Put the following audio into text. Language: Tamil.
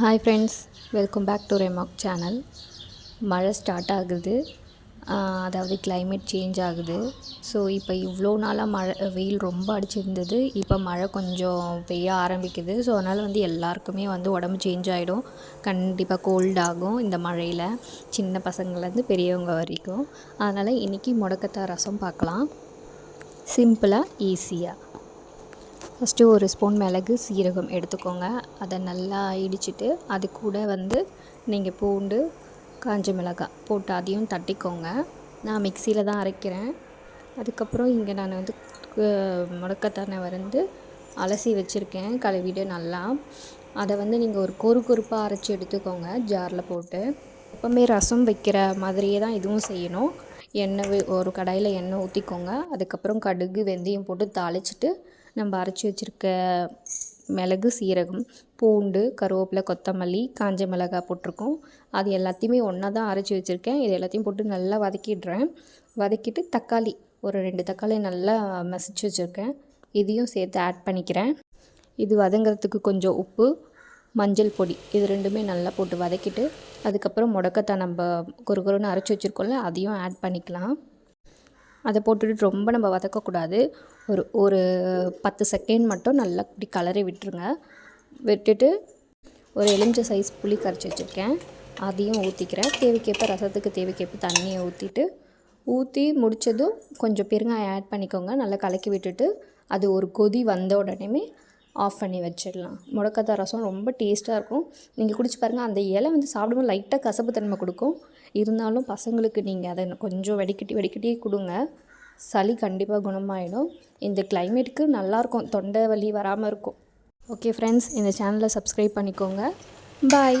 Hi friends welcome back to ரெமாக் channel மழை ஸ்டார்ட் ஆகுது. அதாவது கிளைமேட் சேஞ்ச் ஆகுது. ஸோ இப்போ இவ்வளோ நாளாக மழை வெயில் ரொம்ப அடிச்சிருந்தது. இப்போ மழை கொஞ்சம் பெய்ய ஆரம்பிக்குது. ஸோ அதனால் வந்து எல்லாருக்குமே வந்து உடம்பு சேஞ்ச் ஆகிடும் கண்டிப்பாக கோல்ட் ஆகும் இந்த மழையில். சின்ன பசங்கள்லேருந்து பெரியவங்க வரைக்கும். அதனால் இன்றைக்கி முடக்கத்தான் ரசம் பார்க்கலாம். சிம்பிளாக ஈஸியாக ஃபஸ்ட்டு ஒரு ஸ்பூன் மிளகு சீரகம் எடுத்துக்கோங்க. அதை நல்லா இடிச்சிட்டு அது கூட வந்து நீங்கள் பூண்டு காஞ்ச மிளகாய் போட்டு அதையும் தட்டிக்கோங்க. நான் மிக்சியில் தான் அரைக்கிறேன். அதுக்கப்புறம் இங்கே நான் வந்து அஹ், முடக்கத்தானை வந்து அலசி வச்சுருக்கேன். கழுவிட்டு நல்லா அதை வந்து நீங்கள் ஒரு கொறு கொறுப்பாக அரைச்சி எடுத்துக்கோங்க ஜாரில் போட்டு. எப்போவுமே ரசம் வைக்கிற மாதிரியே தான் இதுவும் செய்யணும். எண்ணெய் ஒரு கடாயில் எண்ணெய் ஊற்றிக்கோங்க அதுக்கப்புறம் கடுகு வெந்தயம் போட்டு தாளிச்சிட்டு நம்ம அரைச்சி வச்சுருக்க மிளகு சீரகம் பூண்டு கருவேப்பிலை கொத்தமல்லி காஞ்ச மிளகாய் போட்டிருக்கோம். அது எல்லாத்தையுமே ஒன்றா தான் அரைச்சி வச்சுருக்கேன். இது எல்லாத்தையும் போட்டு நல்லா வதக்கிடுறேன். வதக்கிட்டு தக்காளி ஒரு ரெண்டு தக்காளி நல்லா மசிச்சு வச்சுருக்கேன். இதையும் சேர்த்து ஆட் பண்ணிக்கிறேன். இது வதங்கிறதுக்கு கொஞ்சம் உப்பு மஞ்சள் பொடி இது ரெண்டுமே நல்லா போட்டு வதக்கிட்டு அதுக்கப்புறம் முடக்கத்தை நம்ம குறுகுறுன்னு அரைச்சி வச்சுருக்கோம்ல அதையும் ஆட் பண்ணிக்கலாம். அதை போட்டுட்டு ரொம்ப நம்ம வதக்கக்கூடாது. ஒரு ஒரு பத்து செகண்ட் மட்டும் நல்லா இப்படி கலரை விட்டுருங்க. விட்டுட்டு ஒரு எலுமிச்சை சைஸ் புளி கரைச்சி வச்சுருக்கேன். அதையும் ஊற்றிக்கிறேன் தேவைக்கேற்ப ரசத்துக்கு தேவைக்கேற்ப தண்ணியை ஊற்றிட்டு ஊற்றி முடித்ததும் கொஞ்சம் பெருங்காயம் ஆட் பண்ணிக்கோங்க. நல்லா கலக்கி விட்டுட்டு அது ஒரு கொதி வந்த உடனேமே ஆஃப் பண்ணி வச்சிடலாம். முடக்கத்தான் ரசம் ரொம்ப டேஸ்ட்டாக இருக்கும். நீங்கள் குடிச்சு பாருங்கள் அந்த இலை வந்து சாப்பிடும்போது லைட்டாக கசப்பு தன்மை கொடுக்கும். இருந்தாலும் பசங்களுக்கு நீங்கள் அதை கொஞ்சம் வெடிக்கட்டி வெடிக்கட்டியே கொடுங்க. சளி கண்டிப்பாக குணமாயிடும். இந்த கிளைமேட்டுக்கு நல்லாயிருக்கும் தொண்டை வலி வராமல் இருக்கும். ஓகே ஃப்ரெண்ட்ஸ் இந்த சேனலை சப்ஸ்கிரைப் பண்ணிக்கோங்க. பாய்